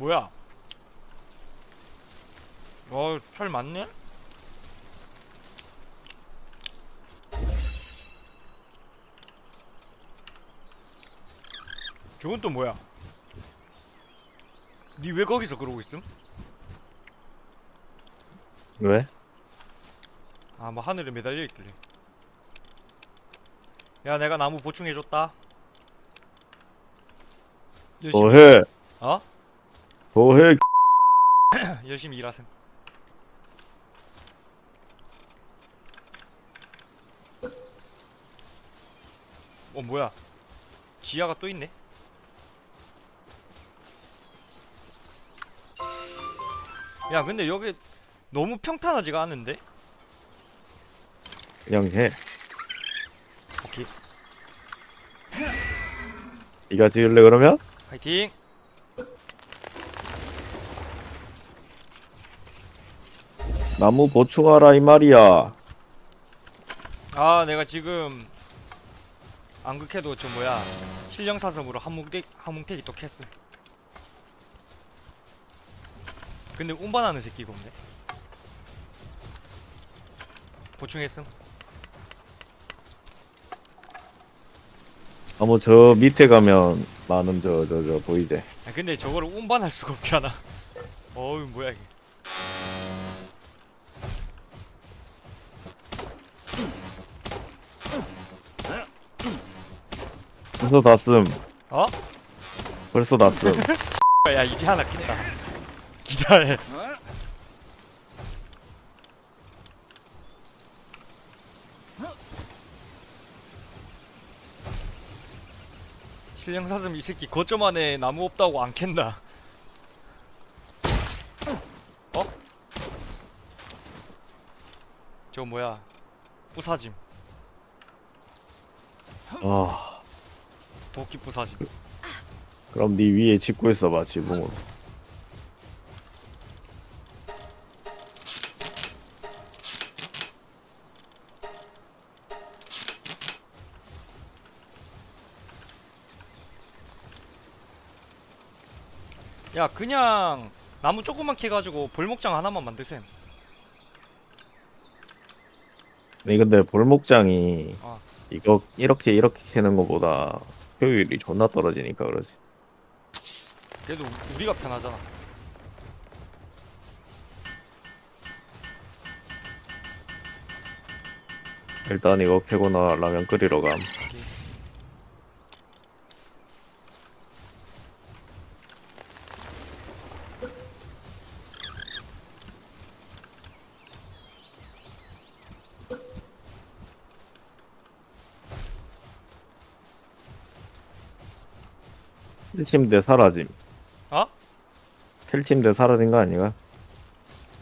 뭐야? 어, 철 많네? 저건 또 뭐야? 니 왜 거기서 그러고 있음? 왜? 아, 뭐 하늘에 매달려 있길래. 야, 내가 나무 보충해줬다. 열심히, 뭐해? 어? 뭐해? 열심히 일하셈. 어 뭐야? 지하가 또 있네. 야 근데 여기 너무 평탄하지가 않은데? 그냥 해. 오케이 네가 지을래 그러면? 파이팅. 나무 보충하라 이 말이야. 아 내가 지금 안 극해도 저 뭐야 실령사슴으로 한뭉태 한뭉태기 또 캤음. 근데 운반하는 새끼가 없네. 보충했음. 나무 저 밑에 가면 많은 저 저 저 보이지? 아 근데 저거를 운반할 수가 없잖아. 어우 뭐야 이게. 벌써 다 쓴. 어? 벌써 다 쓴. 야 이제 하나 깼다. 기다려. 실령 사슴 이 새끼 거점 안에 나무 없다고 안 캔다. 어? 저 뭐야? 부사짐. 아, 도끼 부사짐. 그럼 네 위에 짓고 있어봐 지붕으로. 야 그냥 나무 조그만 캐가지고 볼목장 하나만 만드셈. 아니 근데 볼목장이 아. 이거 이렇게 이렇게 캐는 것보다 효율이 존나 떨어지니까 그러지. 그래도 우리가 편하잖아. 일단 이거 캐고 나 라면 끓이러 감. 펠침대 사라짐. 어? 펠침대 사라진 거 아니가?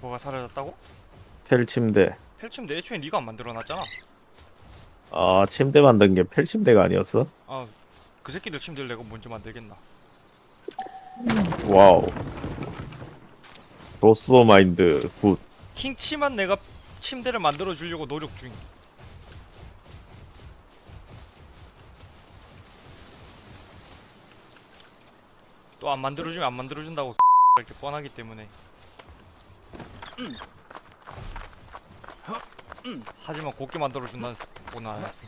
뭐가 사라졌다고? 펠침대. 펼침대 애초에 네가 안 만들어놨잖아. 아 침대 만든 게 펠침대가 아니었어? 아, 그 새끼들 침대를 내가 먼저 만들겠나? 와우. 로스오 마인드 굿. 킹치만 내가 침대를 만들어 주려고 노력 중이. 또 안 만들어 주면 안 만들어 준다고 이렇게 뻔하기 때문에. 하지만 곱게 만들어 준다는 오늘 안 했어.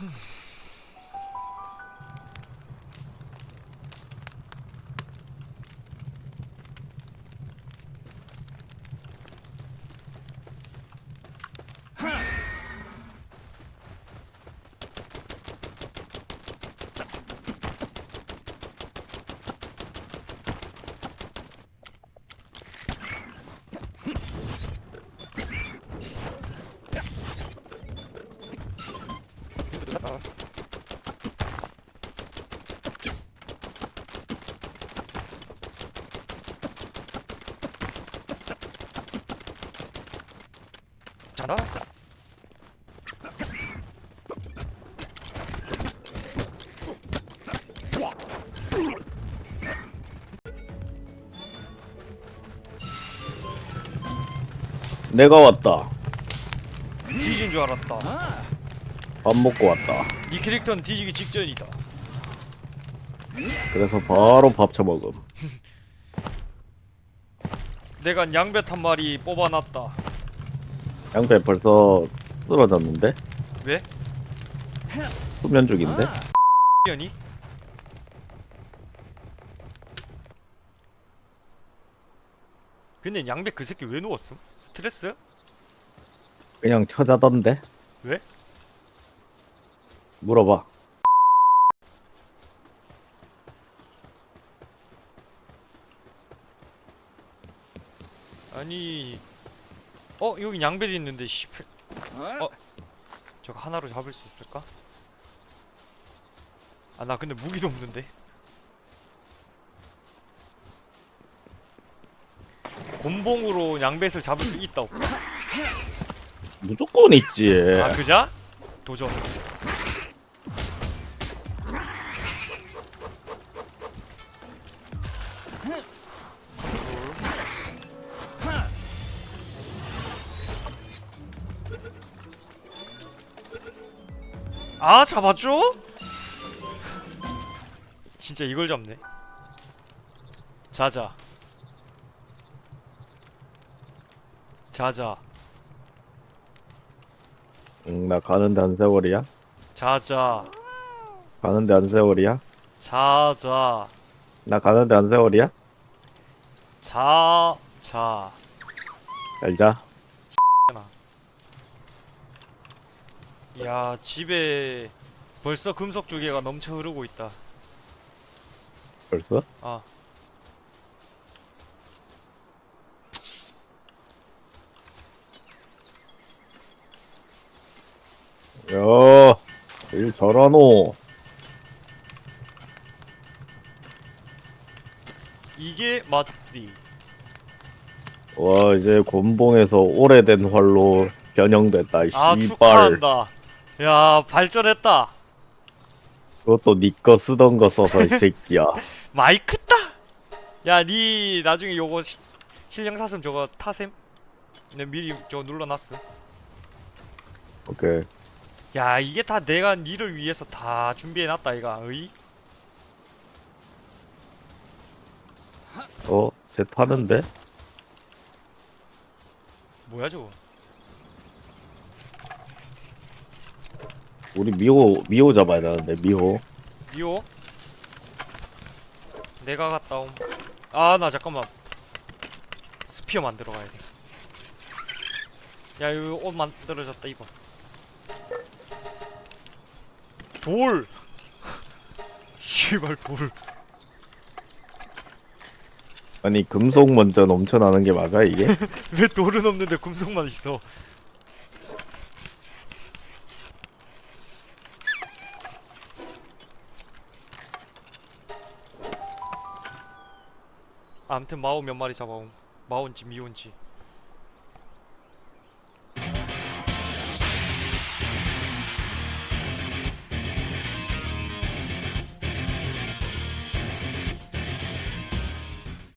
Hmm. 자나? 내가 왔다. 뒤진 줄 알았다. 밥 먹고 왔다. 네 캐릭터는 뒤지기 직전이다. 그래서 바로 밥 처먹음. 내가 양배 한 마리 뽑아놨다. 양배 벌써 쓰러졌는데? 왜? 수면 중인데? 연이? 근데 양배 그 새끼 왜 누웠음? 스트레스? 그냥 쳐자던데? 왜? 물어봐. 아니 어 여기 양배도 있는데 씨 어? 저거 하나로 잡을 수 있을까? 아 나 근데 무기도 없는데 곤봉으로 양배를 잡을 수 있다 없다 무조건 있지. 아 그자? 도전 아 잡았죠? 진짜 이걸 잡네 자자 자자 응, 나 가는데 한 세월이야? 자자 가는데 한 세월이야? 자자 나 가는데 한 세월이야? 자, 자. 잘 자. 야, 집에 벌써 금속 주개가 넘쳐 흐르고 있다. 벌써? 아. 야, 일 잘하노. 이게 맞디. 와, 이제 곤봉에서 오래된 활로 변형됐다, 이 아, 씨발. 축하한다. 야, 발전했다. 그것도 니꺼 쓰던 거 써서, 이 새끼야. 마이크 따. 야, 니 나중에 요거 시, 실력 사슴 저거 타셈? 내 미리 저거 눌러놨어. 오케이. 야, 이게 다 내가 니를 위해서 다 준비해놨다, 이가. 어, 쟤 타는데? 뭐야, 저거? 우리 미호, 미호 잡아야 되는데, 미호. 미호? 내가 갔다 옴. 아, 나 잠깐만. 스피어 만들어 가야 돼. 야, 이거 옷 만들어졌다, 이거. 돌! 씨발, 돌. 아니, 금속 먼저 넘쳐나는 게 맞아, 이게? 왜 돌은 없는데 금속만 있어? 아무튼 마오 몇 마리 잡아옴. 마온지 미온지.